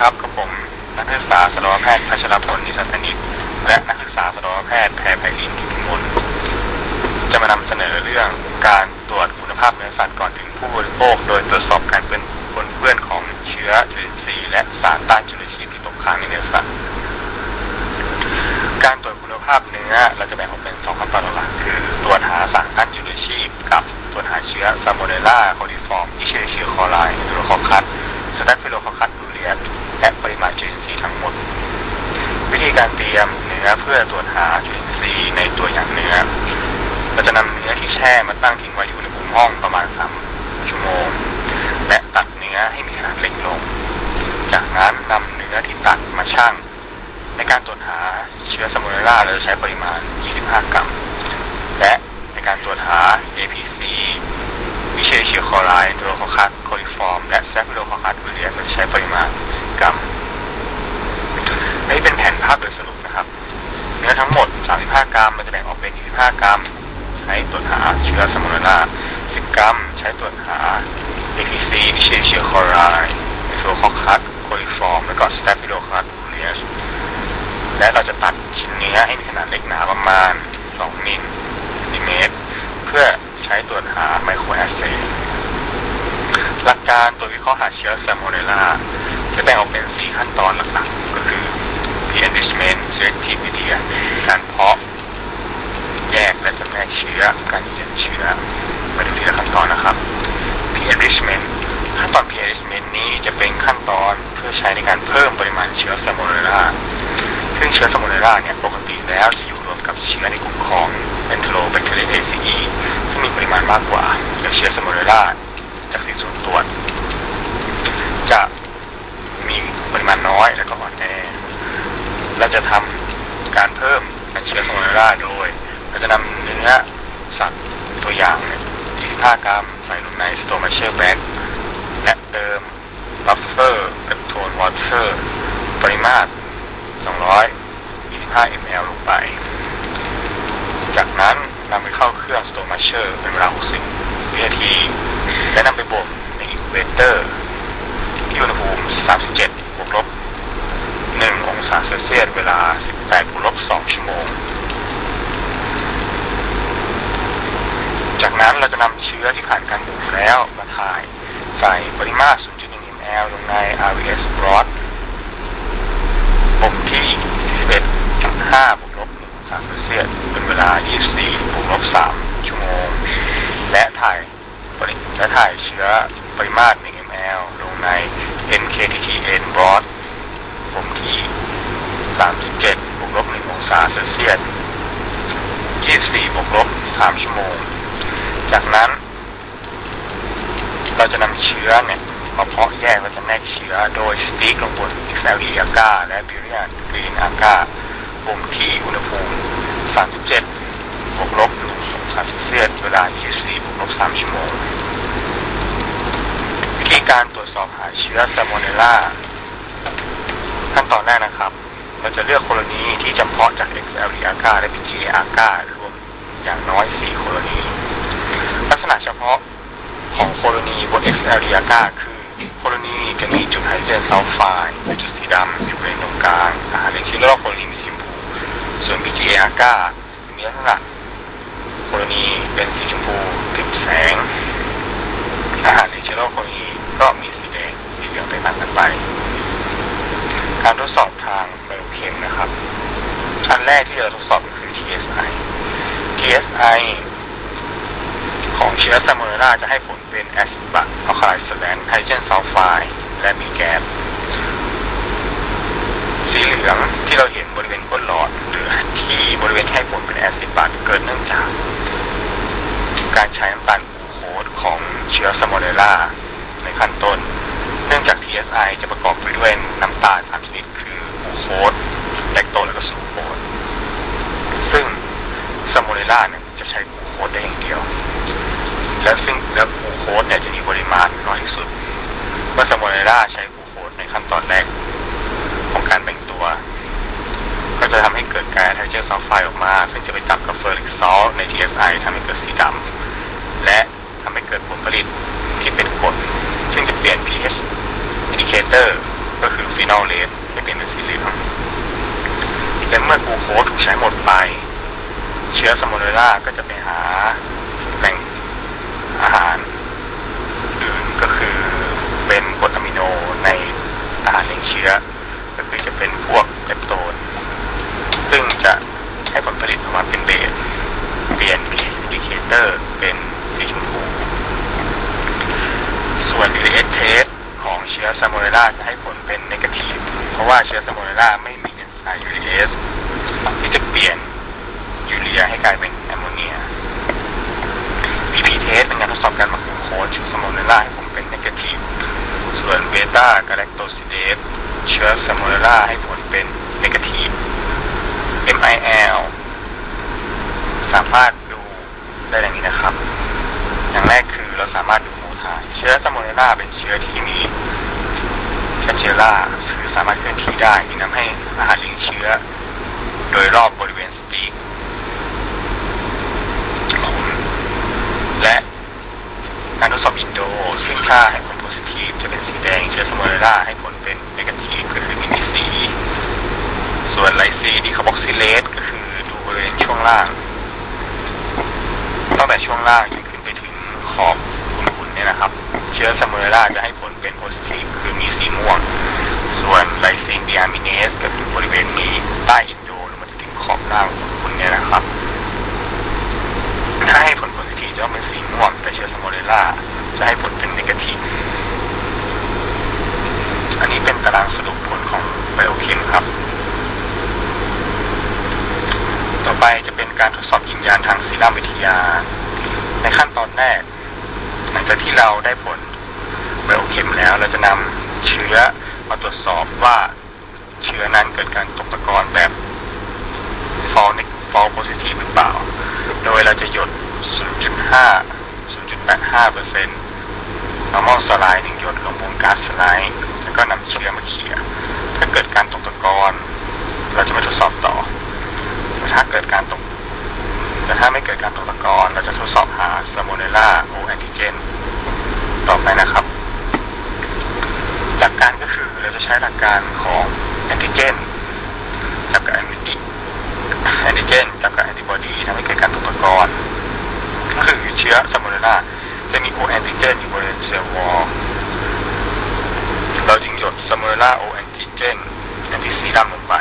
ครับกับผมนักศึกษาสัตวแพทย์พัชรพลนิสัสนิชและนักศึกษาสัตวแพทย์แพรไพลินทุกมนจะมานำเสนอเรื่องการตรวจคุณภาพเนื้อสัตว์ก่อนถึงผู้บริโภคโดยตรวจสอบการเป็นผลเปื้อนของเชื้อจุลินทรีย์และสารต้าน และปริมาณจุลินทรีย์ทั้งหมด วิธีการเตรียมเนื้อเพื่อตรวจหาจุลินทรีย์ในตัวอย่างเนื้อเราจะนำเนื้อที่แช่มาตั้งทิ้งไว้ที่อุณหภูมิห้องประมาณสามชั่วโมง และตัดเนื้อให้มีขนาดเล็กลง จากนั้นนำเนื้อที่ตัดมาชั่งในการตรวจหาเชื้อซาโมเนลลาเราจะใช้ปริมาณ 25 กรัม และในการตรวจหา APC วิเชเชียคอไลน์โดโรคอคัสโคลิฟอร์ม และแซฟโลคอคัสวิเลียเราจะใช้ปริมาณ กรัมนี่เป็นแผนภาพโดยสรุปนะครับ เนื้อทั้งหมด 35 กรัมมันจะแบ่งออกเป็น 25 กรัม ใช้ตรวจหาเชื้อซาโมเนลลา10 กรัม ใช้ตรวจหา APC วิเชเชียคอไลน์โดโรคอคัสโคลิฟอร์ม และก็สแตฟิโลคัสวิเลียและเราจะตัดชิ้นเนื้อให้มีขนาดเล็กหนาประมาณ 2 มิลลิเมตร เพื่อใช้ตรวจหาไมโครแอสเซย์หลักการตรวจวิเคราะห์หาเชื้อซาโมเนลลา จะแบ่งออกเป็น 4 ขั้นตอนหลักๆ ก็คือ pre-enrichment selectivity การเพาะ แยกและจำแนกเชื้อ การยืนยันเชื้อมาดูทีละขั้นตอนนะครับ pre-enrichment ขั้นตอน pre-enrichment นี้จะเป็นขั้นตอนเพื่อใช้ในการเพิ่มปริมาณเชื้อซาโมเนลลาซึ่งเชื้อซาโมเนลลาเนี่ยปกติแล้วจะอยู่รวมกับเชื้อในกลุ่มของ Enterobacterial ACE ซึ่งมีปริมาณมากกว่าและเชื้อซาโมเนลลาจากสิ่งส่วนตรวจจะ อยและก็อ่อนแอเราจะทำการเพิ่มเชื้อซาโมเนลลาโดยเราจะนำเนื้อสัตว์ตัวอย่างเนี่ย25กรัมใส่ลงในสโตมาเชอร์แบ็กและเติมบัฟเฟอร์กับโทนวอเตอร์ปริมาตร 225 ml ลงไป จากนั้นนำไปเข้าเครื่องสโตมาเชอร์เป็นเวลา60 วินาที และนำไปบ่มในอินคูเบเตอร์ ที่อุณหภูมิ 37บวกลบ 1 องศาเซลเซียสเวลา 18บวกลบ 2 ชั่วโมง จากนั้นเราจะนำเชื้อที่ผ่านการบ่ม แล้วมาถ่าย ใส่ปริมาตร 0.1 ml ลงใน RVS broth บ่มที่41.5บวกลบ1องศาเซลเซียสเป็นเวลา 24บวกลบ3ชั่วโมง และถ่ายและถ่ายเชื้อปริมาตร 1 ml ลงใน NKTTN broth บ่มที่ 37บวกลบ1องศาเซลเซียส24บวกลบ3ชั่วโมง จากนั้น เราจะนำเชื้อเนี่ยมาเพาะแยกและจำแนกเชื้อโดยสติ๊กลงบน XLE อากาและบิเรียนกรีนอากาบ่มที่อุณหภูมิ 37 บวกลบ1องศาเซลเซียสเวลา 24 บวกลบ 3 ชั่วโมง วิธีการตรวจสอบหาเชื้อซาโมเนลลาขั้นตอนแรกนะครับ เราจะเลือกโคโลนีที่จำเพาะจาก XLE อากาและ PGA อาการวมอย่างน้อย 4 โคโลนีลักษณะเฉพาะ ของโคโลนีบน XLD อากาคือโคโลนีจะมีจุดไฮโดรเจนซัลไฟด์จุดสีดำอยู่บริเวณตรงกลางอาหารเลี้ยงชีวิรอบโคโลนีมีสีชมพู ส่วน BGA อากามีลักษณะโคโลนีเป็นสีชมพูติดแสงอาหารเลี้ยงชีวิรอบโคโลนีก็มีสีแดงสีเหลืองแตกต่ากันไป การทดสอบทางไบโอเคมนะครับ อันแรกที่เราทดสอบก็คือ TSI TSI ของเชื้อซาโมเนลลาจะให้ผลเป็นแอซิดบัตอัลคาไลสแลนไฮเจนซัลไฟด์และมีแก๊สสีเหลืองที่เราเห็นบริเวณก้นหลอด หรือที่บริเวณให้ผลเป็นแอซิดบัตเกิดเนื่องจาก การใช้น้ำตาลกูโคสของเชื้อซาโมเนลลาในขั้นต้น เนื่องจาก TSI จะประกอบไปด้วยน้ำตาลสามชนิดคือกูโคสแลคโตและก็ซูโคสซึ่งซาโมเนลลาเนี่ยจะใช้กูโคสได้อย่างเดียว และซึ่งแล้วกลูโคสเนี่ยจะมีปริมาณน้อยที่สุดเมื่อซาโมเนลลาใช้กลูโคสในขั้นตอนแรกของการแบ่งตัว ก็จะทำให้เกิดแก๊สไฮโดรเจนซัลไฟด์ออกมา ซึ่งจะไปจับกับเฟอร์ริกซอลใน TSI ทำให้เกิดสีดำและทำให้เกิดผลผลิตที่เป็นกรดซึ่งจะเปลี่ยน pH indicator ก็คือฟีน terminal rate ให้เป็นสีเหลืองและเมื่อกลูโคสถูกใช้หมดไป เชื้อสมเนล่าก็จะไปหาแหล่งอาหารอื่นก็คือเป็นกรดอะมิโนในอาหารเลี้ยงเชื้อ ก็คือจะเป็นพวกเปปโตน ซึ่งจะให้ผลผลิตออกมาเป็นเบสเปลี่ยน pH indicator เป็นสีชมพู ส่วน UAS test ของเชื้อซาโมเนล่าจะให้ผลเป็นนกาทีฟเพ ราะว่าเชื้อซาโมเนล่าไม่มีเอนไซม์ UAS ที่จะเปลี่ยนยูเรียให้กลายเป็นแอมโมเนีย PP test เป็นการทดสอบการหมักโคสเชื้อซาโมเนล่าให้ผลเป็นนกาทีฟส่วนเบต้ากาแลคโตซิเดสเชื้อซาโมเนล่าให้ผลเป็นนกาทีฟ MIL สามารถดูได้ดังนี้นะครับ อย่างแรกคือเราสามารถดูโมทายเชื้อซาโมเนล่าเป็นเชื้อที่มี แคปเชล่าคือสามารถเคลื่อนที่ได้ที่ทำให้อาหารเลี้ยงเชื้อ โดยรอบบริเวณสปีกและการทดสอบอินโด ซึ่งค่าให้ผลโพซิทีฟจะเป็นสีแดงเชื้อซาโมเล่าให้ผลเป็นเนกาทีฟก็คือไม่มีสี ส่วนไลซีดีคาร์บอกซิเลตก็คือดูบริเวณช่วงล่างตั้งแต่ช่วงล่างจนขึ้นไปถึงขอบขุ่นๆเนี่ยนะครับ เชื้อซามูเล่าจะให้ผลเป็นโพซิทีฟ มีสีม่วง ส่วนไลซีนดีอามิเนสก็คือบริเวณนี้ใต้อินโดลงมาถึงขอบล่างขุ่นๆเนี่ยนะครับ ถ้าให้ผลโพซิทีฟจะเป็นสีม่วงแต่เชื้อซามูเรล่าจะให้ผลเป็นเนกาทีฟอันนี้เป็นตารางสรุปผลของไบโอเคมครับ ต่อไปจะเป็นการทดสอบยืนยันทางซีรัมวิทยา ในขั้นตอนแรก หลังจากที่เราได้ผลไบโอเคมแล้ว เราจะนำ ชื้อมาตรวจสอบว่าเชื้อนั้นเกิดการตกตะกอนแบบ fall fall positive หรือเปล่า โดยเราจะหยด 0.5 0.85เปอร์เซ็นต์ normal saline หนึ่งหยดลงบนก๊าซสไลด์แล้วก็นำเชื้อมาเขี่ยถ้าเกิดการตกตะกอนเราจะไม่ทดสอบต่อ ถ้าเกิดการตกแต่ถ้าไม่เกิดการตกตะกอนเราจะทดสอบหาซาโมเนล่าโอแอนติเจนต่อไปนะครับ หลักการก็คือเราจะใช้หลักการของแอนติเจนจับกับแอนติแอนติเจนจับกับแอนติบอดีทำให้เกิดการตกตะกอนก็คือเชื้อซาโมเนล่าจะมีโอแอนติเจนอยู่บริเวณเซลล์วอลเราจึงหยดซาโมเนล่าโอแอนติเจนแอนติซีรัมลงไป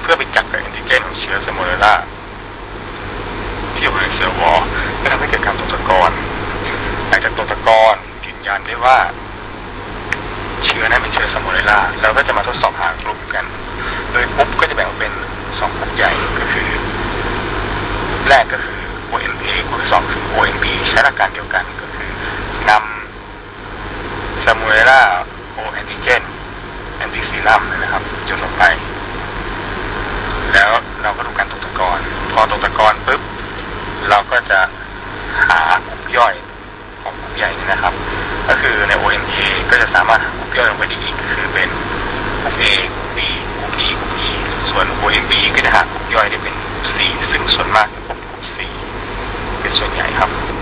เพื่อไปจับกับแอนติเจนของเชื้อซาโมเนล่าที่อยู่ในเซลล์วอลจะทำให้เกิดการตกตะกอนหลังจากตกตะกอนยืนยันได้ว่า เชื้อนั้นเป็นเชื้อซาโมเนล่าเราก็จะมาทดสอบหากลุ่มกัน โดยกลุ่มก็จะแบ่งออกเป็นสองกลุ่มใหญ่ก็คือ แรกก็คือ OMP กลุ่มที่สองคือ OMP ใช้หลักการเดียวกันก็คือนำซาโมเนล่าโอแอนติเจนแอนติซีรัมนะครับจุดลงไป แล้วเราก็ดูการตกตะกอนพอตกตะกอนปุ๊บเราก็จะหากลุ่มย่อยของกลุ่มใหญ่นี่นะครับ ก็คือใน ONA ก็จะสามารถย่อยลงไปได้อีกคือเป็นกลุ่ม A กลุ่ม B กลุ่ม E กลุ่ม E ส่วน ONB ก็จะหากลุ่มย่อยได้เป็น C ซึ่งส่วนมากเป็นกลุ่ม C เป็นส่วนใหญ่ครับ